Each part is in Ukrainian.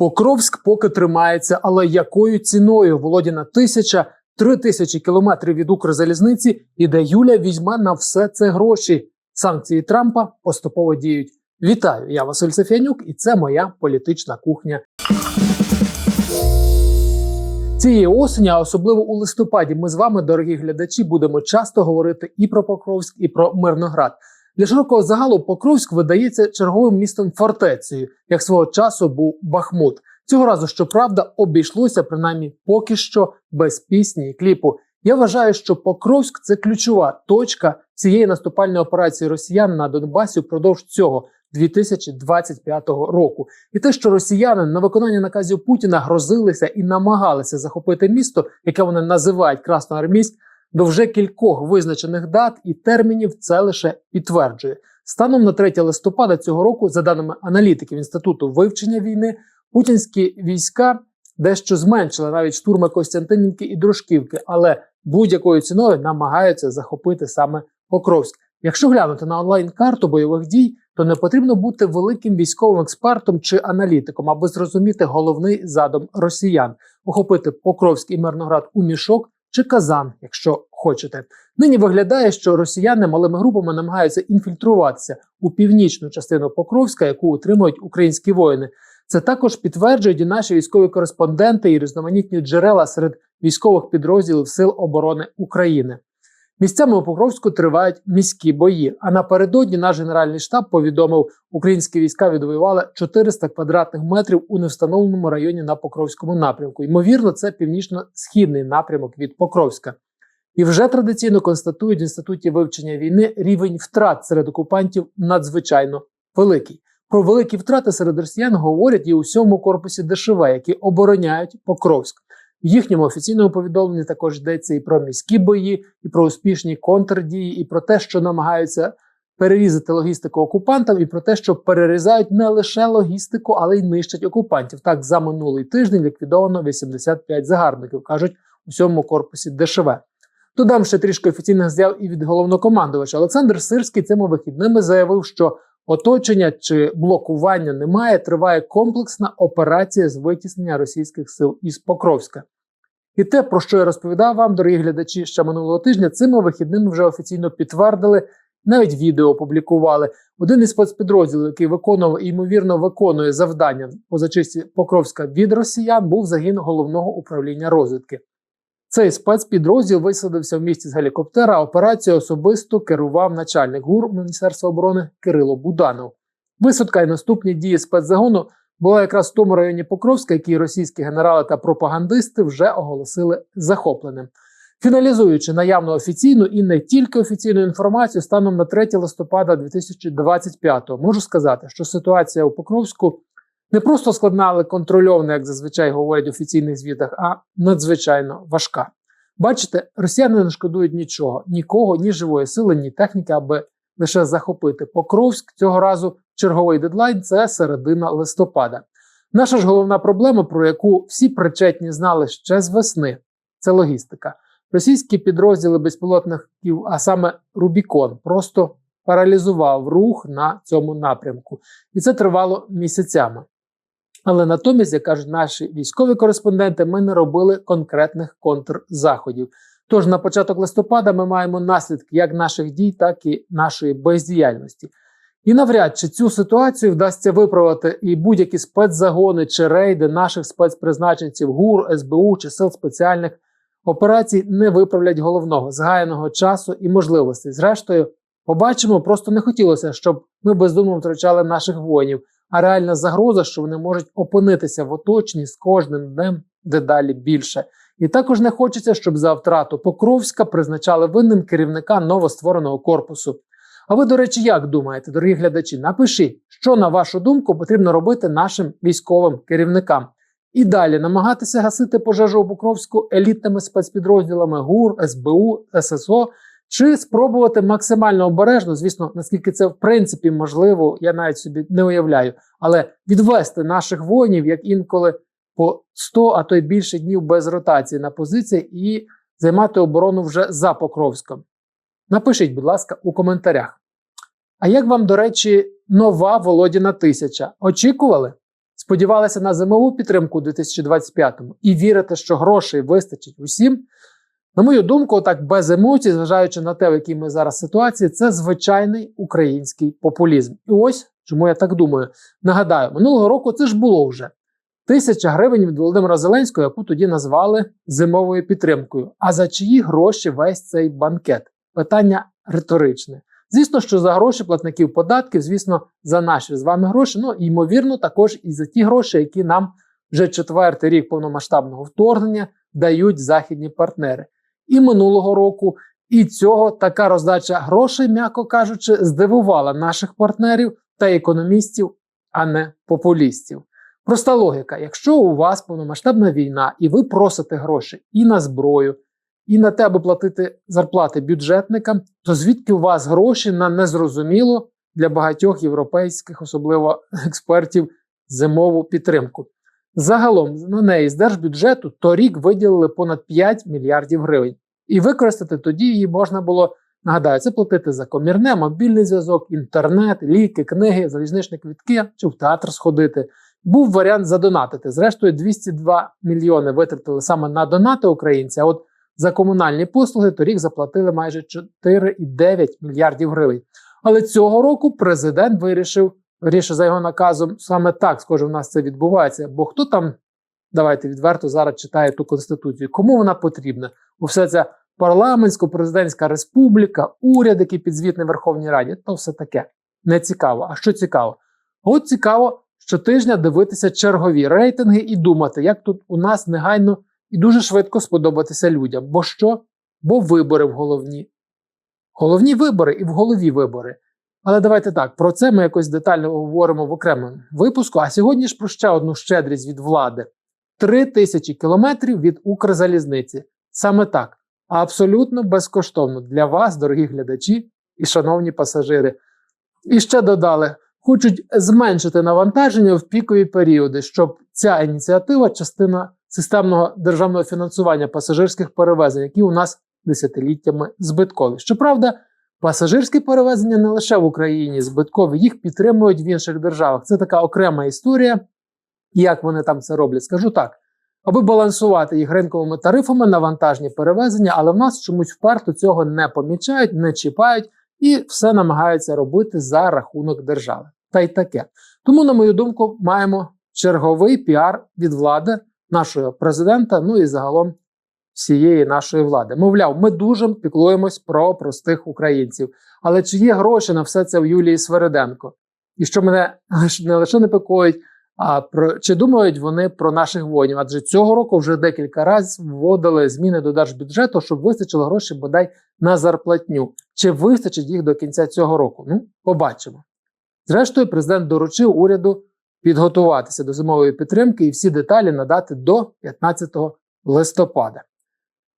Покровськ поки тримається, але якою ціною Володіна тисяча, три тисячі кілометрів від Укрзалізниці, і де Юля візьме на все це гроші. Санкції Трампа поступово діють. Вітаю! Я Василь Сефянюк, і це моя політична кухня. Цієї осені, а особливо у листопаді, ми з вами, дорогі глядачі, будемо часто говорити і про Покровськ, і про Мирноград. Для широкого загалу Покровськ видається черговим містом фортецею, як свого часу був Бахмут. Цього разу, щоправда, обійшлося принаймні поки що без пісні і кліпу. Я вважаю, що Покровськ це ключова точка цієї наступальної операції росіян на Донбасі впродовж цього 2025 року. І те, що росіяни на виконання наказів Путіна грозилися і намагалися захопити місто, яке вони називають Красноармійськ, до вже кількох визначених дат і термінів це лише підтверджує. Станом на 3 листопада цього року, за даними аналітиків інституту вивчення війни, путінські війська дещо зменшили навіть штурми Костянтинівки і Дружківки, але будь-якою ціною намагаються захопити саме Покровськ. Якщо глянути на онлайн-карту бойових дій, то не потрібно бути великим військовим експертом чи аналітиком, аби зрозуміти головний задум росіян охопити Покровськ і Мирноград у мішок чи Казан, якщо хочете. Нині виглядає, що росіяни малими групами намагаються інфільтруватися у північну частину Покровська, яку утримують українські воїни. Це також підтверджують і наші військові кореспонденти і різноманітні джерела серед військових підрозділів Сил оборони України. Місцями у Покровську тривають міські бої. А напередодні наш генеральний штаб повідомив, українські війська відвоювали 400 квадратних метрів у невстановленому районі на Покровському напрямку. Ймовірно, це північно-східний напрямок від Покровська. І вже традиційно констатують в інституті вивчення війни рівень втрат серед окупантів надзвичайно великий. Про великі втрати серед росіян говорять і у сьомому корпусі ДШВ, які обороняють Покровськ. В їхньому офіційному повідомленні також йдеться і про міські бої, і про успішні контрдії, і про те, що намагаються перерізати логістику окупантам, і про те, що перерізають не лише логістику, але й нищать окупантів. Так, за минулий тиждень ліквідовано 85 загарбників, кажуть у сьомому корпусі ДШВ. Додам ще трішки офіційних заяв і від головнокомандувача. Олександр Сирський цими вихідними заявив, що оточення чи блокування немає. Триває комплексна операція з витіснення російських сил із Покровська. І те, про що я розповідав вам, дорогі глядачі, ще минулого тижня, цими вихідними вже офіційно підтвердили, навіть відео опублікували. Один із спецпідрозділів, який виконував і ймовірно виконує завдання по зачисті Покровська від росіян, був загін головного управління розвідки. Цей спецпідрозділ висадився в місті з гелікоптера. Операцію особисто керував начальник ГУР Міністерства оборони Кирило Буданов. Висадка і наступні дії спецзагону була якраз в тому районі Покровська, який російські генерали та пропагандисти вже оголосили захопленим. Фіналізуючи наявну офіційну і не тільки офіційну інформацію, станом на 3 листопада 2025-го, можу сказати, що ситуація у Покровську не просто складна, але контрольована, як зазвичай говорять в офіційних звітах, а надзвичайно важка. Бачите, росіяни не шкодують нічого, нікого, ні живої сили, ні техніки, аби лише захопити Покровськ. Цього разу черговий дедлайн це середина листопада. Наша ж головна проблема, про яку всі причетні знали ще з весни, це логістика. Російські підрозділи безпілотників, а саме Рубікон, просто паралізував рух на цьому напрямку, і це тривало місяцями. Але натомість, як кажуть наші військові кореспонденти, ми не робили конкретних контрзаходів. Тож на початок листопада ми маємо наслідки як наших дій, так і нашої бездіяльності. І навряд чи цю ситуацію вдасться виправити і будь-які спецзагони чи рейди наших спецпризначенців ГУР, СБУ чи сил спеціальних операцій не виправлять головного згаяного часу і можливостей. Зрештою, побачимо, просто не хотілося, щоб ми бездумно втрачали наших воїнів а реальна загроза, що вони можуть опинитися в оточенні з кожним днем дедалі більше. І також не хочеться, щоб за втрату Покровська призначали винним керівника новоствореного корпусу. А ви, до речі, як думаєте, дорогі глядачі? Напишіть, що на вашу думку потрібно робити нашим військовим керівникам. І далі намагатися гасити пожежу у Покровську елітними спецпідрозділами ГУР, СБУ, ССО чи спробувати максимально обережно, звісно, наскільки це в принципі можливо, я навіть собі не уявляю, але відвести наших воїнів як інколи по 100, а то й більше днів без ротації на позиції і займати оборону вже за Покровськом. Напишіть, будь ласка, у коментарях. А як вам, до речі, нова Володіна тисяча? Очікували? Сподівалися на зимову підтримку у 2025-му і вірите, що грошей вистачить усім. На мою думку, так без емоцій, зважаючи на те, в якій ми зараз ситуації, це звичайний український популізм. І ось чому я так думаю. Нагадаю, минулого року це ж було вже тисяча гривень від Володимира Зеленського, яку тоді назвали зимовою підтримкою. А за чиї гроші весь цей банкет? Питання риторичне. Звісно, що за гроші платників податків, звісно, за наші з вами гроші. Ну ймовірно, також і за ті гроші, які нам вже четвертий рік повномасштабного вторгнення дають західні партнери. І минулого року, і цього така роздача грошей, м'яко кажучи, здивувала наших партнерів та економістів, а не популістів. Проста логіка: якщо у вас повномасштабна війна, і ви просите гроші і на зброю, і на те, аби платити зарплати бюджетникам, то звідки у вас гроші на незрозуміло для багатьох європейських, особливо експертів, зимову підтримку? Загалом на неї з держбюджету торік виділили понад 5 мільярдів гривень, і використати тоді її можна було. Нагадаю, це платити за комірне, мобільний зв'язок, інтернет, ліки, книги, залізничні квітки чи в театр сходити. Був варіант задонатити. Зрештою, 202 мільйони витратили саме на донати українці. А от за комунальні послуги торік заплатили майже 4,9 мільярдів гривень. Але цього року президент вирішив, вирішив за його наказом, саме так, схоже, в нас це відбувається. Бо хто там, давайте відверто зараз читає ту конституцію, кому вона потрібна? Бо все це парламентсько-президентська республіка, уряд, який підзвітний Верховній Раді, то все таке не цікаво. А що цікаво? От цікаво щотижня дивитися чергові рейтинги і думати, як тут у нас негайно і дуже швидко сподобатися людям. Бо що? Бо вибори в головні. Головні вибори і в голові вибори. Але давайте так, про це ми якось детально говоримо в окремому випуску. А сьогодні ж про ще одну щедрість від влади: три тисячі кілометрів від Укрзалізниці. Саме так, абсолютно безкоштовно для вас, дорогі глядачі і шановні пасажири. І ще додали: хочуть зменшити навантаження в пікові періоди, щоб ця ініціатива, частина системного державного фінансування пасажирських перевезень, які у нас десятиліттями збиткові. Щоправда, пасажирські перевезення не лише в Україні збиткові, їх підтримують в інших державах. Це така окрема історія. Як вони там це роблять? Скажу так. Аби балансувати їх ринковими тарифами на вантажні перевезення, але в нас чомусь вперто цього не помічають, не чіпають і все намагаються робити за рахунок держави. Та й таке. Тому, на мою думку, маємо черговий піар від влади нашого президента, ну і загалом всієї нашої влади. Мовляв, ми дуже піклуємось про простих українців. Але чи є гроші на все це в Юлії Свериденко? І що мене не лише непокоїть, а про чи думають вони про наших воїнів? Адже цього року вже декілька разів вводили зміни до держбюджету, щоб вистачило грошей бодай на зарплатню. Чи вистачить їх до кінця цього року? Ну, побачимо. Зрештою, президент доручив уряду підготуватися до зимової підтримки і всі деталі надати до 15 листопада.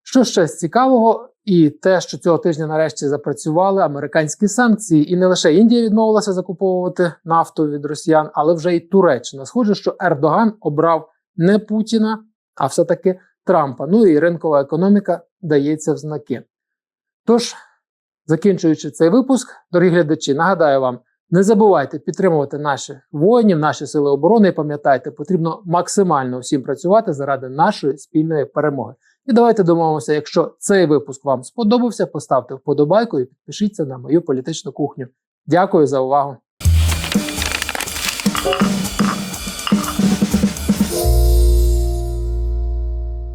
Що ще з цікавого, і те, що цього тижня нарешті запрацювали американські санкції, і не лише Індія відмовилася закуповувати нафту від росіян, але вже й Туреччина. Схоже, що Ердоган обрав не Путіна, а все-таки Трампа. Ну і ринкова економіка дається в знаки. Тож, закінчуючи цей випуск, дорогі глядачі, нагадаю вам. Не забувайте підтримувати наших воїнів, наші сили оборони. і Пам'ятайте, потрібно максимально всім працювати заради нашої спільної перемоги. І давайте домовимося, якщо цей випуск вам сподобався, поставте вподобайку і підпишіться на мою політичну кухню. Дякую за увагу.